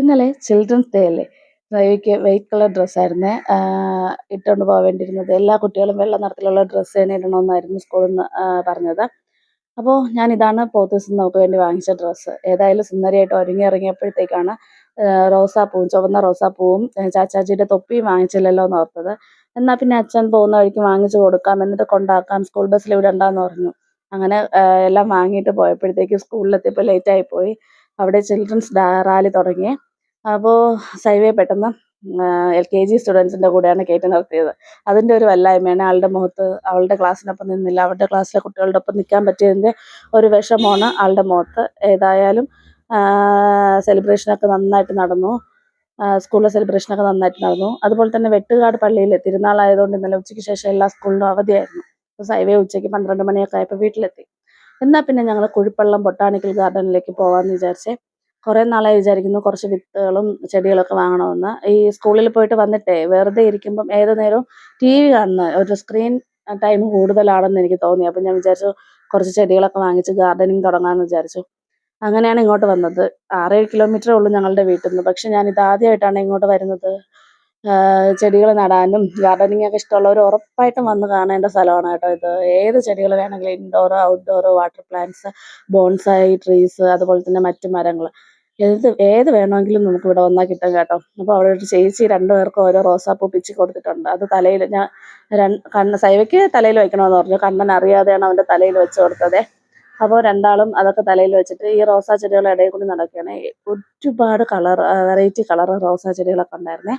ഇന്നലെ children's day അല്ലേ? റവിക്ക് white colour ഡ്രസ്സായിരുന്നേ ഇട്ടുകൊണ്ട് പോകാൻ വേണ്ടിയിരുന്നത്. എല്ലാ കുട്ടികളും വെള്ള നിറത്തിലുള്ള ഡ്രസ്സ് തന്നെ ഇടണമെന്നായിരുന്നു സ്കൂളിൽ നിന്ന് പറഞ്ഞത്. അപ്പോൾ ഞാൻ ഇതാണ് പോത്തീസിൽ നമുക്ക് വേണ്ടി വാങ്ങിച്ച ഡ്രസ്സ് ഏതായാലും സുന്ദരിയായിട്ട് ഒരുങ്ങി ഇറങ്ങിയപ്പോഴത്തേക്കാണ് റോസാപ്പൂവും ചുവന്ന റോസാപ്പൂവും ചാച്ചാജിയുടെ തൊപ്പിയും വാങ്ങിച്ചില്ലല്ലോ എന്ന് ഓർത്തത്. എന്നാൽ പിന്നെ അച്ഛൻ പോകുന്ന വഴിക്ക് വാങ്ങിച്ചു കൊടുക്കാം എന്നിട്ട് കൊണ്ടാക്കാം സ്കൂൾ ബസ്സിൽ വിടണ്ടെന്ന് പറഞ്ഞു. അങ്ങനെ എല്ലാം വാങ്ങിയിട്ട് പോയപ്പോഴത്തേക്കും സ്കൂളിലെത്തിയപ്പോൾ ലേറ്റായി പോയി. അവിടെ ചിൽഡ്രൻസ് റാലി തുടങ്ങി. അപ്പോൾ സൈവേ പെട്ടെന്ന് എൽ കെ ജി സ്റ്റുഡൻസിന്റെ കൂടെയാണ് കയറ്റി നിർത്തിയത്. അതിന്റെ ഒരു വല്ലായ്മയാണ് ആളുടെ മുഖത്ത് അവളുടെ ക്ലാസ്സിനൊപ്പം നിന്നില്ല. അവളുടെ ക്ലാസ്സിലെ കുട്ടികളുടെ ഒപ്പം നിൽക്കാൻ പറ്റിയതിന്റെ ഒരു വിഷമമാണ് ആളുടെ മുഖത്ത്. ഏതായാലും സെലിബ്രേഷനൊക്കെ നന്നായിട്ട് നടന്നു. സ്കൂളിലെ സെലിബ്രേഷനൊക്കെ നന്നായിട്ട് നടന്നു. അതുപോലെ തന്നെ വെട്ടുകാട് പള്ളിയിൽ തിരുനാളായതുകൊണ്ട് ഇന്നലെ ഉച്ചയ്ക്ക് ശേഷം എല്ലാ സ്കൂളിലും അവധിയായിരുന്നു. സൈവേ ഉച്ചയ്ക്ക് പന്ത്രണ്ട് മണിയൊക്കെ ആയപ്പോൾ വീട്ടിലെത്തി. എന്നാൽ പിന്നെ ഞങ്ങൾ കുഴിപ്പള്ളം ബൊട്ടാണിക്കൽ ഗാർഡനിലേക്ക് പോകാമെന്ന് വിചാരിച്ചേ. കുറേ നാളായി വിചാരിക്കുന്നു കുറച്ച് വിത്തുകളും ചെടികളൊക്കെ വാങ്ങണമെന്ന്. ഈ സ്കൂളിൽ പോയിട്ട് വന്നിട്ടേ വെറുതെ ഇരിക്കുമ്പം ഏത് നേരവും ടി വി കാണുന്ന ഒരു സ്ക്രീൻ ടൈം കൂടുതലാണെന്ന് എനിക്ക് തോന്നി. അപ്പം ഞാൻ വിചാരിച്ചു കുറച്ച് ചെടികളൊക്കെ വാങ്ങിച്ച് ഗാർഡനിങ് തുടങ്ങാമെന്ന് വിചാരിച്ചു. അങ്ങനെയാണ് ഇങ്ങോട്ട് വന്നത്. ആറേഴ് കിലോമീറ്ററേ ഉള്ളൂ ഞങ്ങളുടെ വീട്ടിൽ നിന്ന്. പക്ഷെ ഞാൻ ഇത് ആദ്യമായിട്ടാണ് ഇങ്ങോട്ട് വരുന്നത്. ചെടികൾ നടാനും ഗാർഡനിങ് ഒക്കെ ഇഷ്ടമുള്ളവർ ഉറപ്പായിട്ടും വന്ന് കാണേണ്ട സ്ഥലമാണ് കേട്ടോ ഇത്. ഏത് ചെടികൾ വേണമെങ്കിലും indoor outdoor water plants bonsai trees അതുപോലെ തന്നെ മറ്റു മരങ്ങൾ ഏത് ഏത് വേണമെങ്കിലും നമുക്ക് ഇവിടെ വന്നാൽ കിട്ടും കേട്ടോ. അപ്പോൾ അവിടെ ഒരു ചേച്ചി രണ്ടു പേർക്കും ഓരോ റോസാപ്പൂ പിച്ചി കൊടുത്തിട്ടുണ്ട്. അത് തലയിൽ ഞാൻ രണ്ട് കണ്ണ് സൈവയ്ക്ക് തലയിൽ വെക്കണമെന്ന് പറഞ്ഞു. കണ്ണൻ അറിയാതെയാണ് അവന്റെ തലയിൽ വെച്ച് കൊടുത്തതേ. അപ്പോൾ രണ്ടാളും അതൊക്കെ തലയിൽ വെച്ചിട്ട് ഈ റോസാ ചെടികളുടെ ഇടയിൽ കൂടി നടക്കുകയാണ്. ഒരുപാട് കളർ വെറൈറ്റി കളർ റോസാ ചെടികളൊക്കെ ഉണ്ടായിരുന്നേ.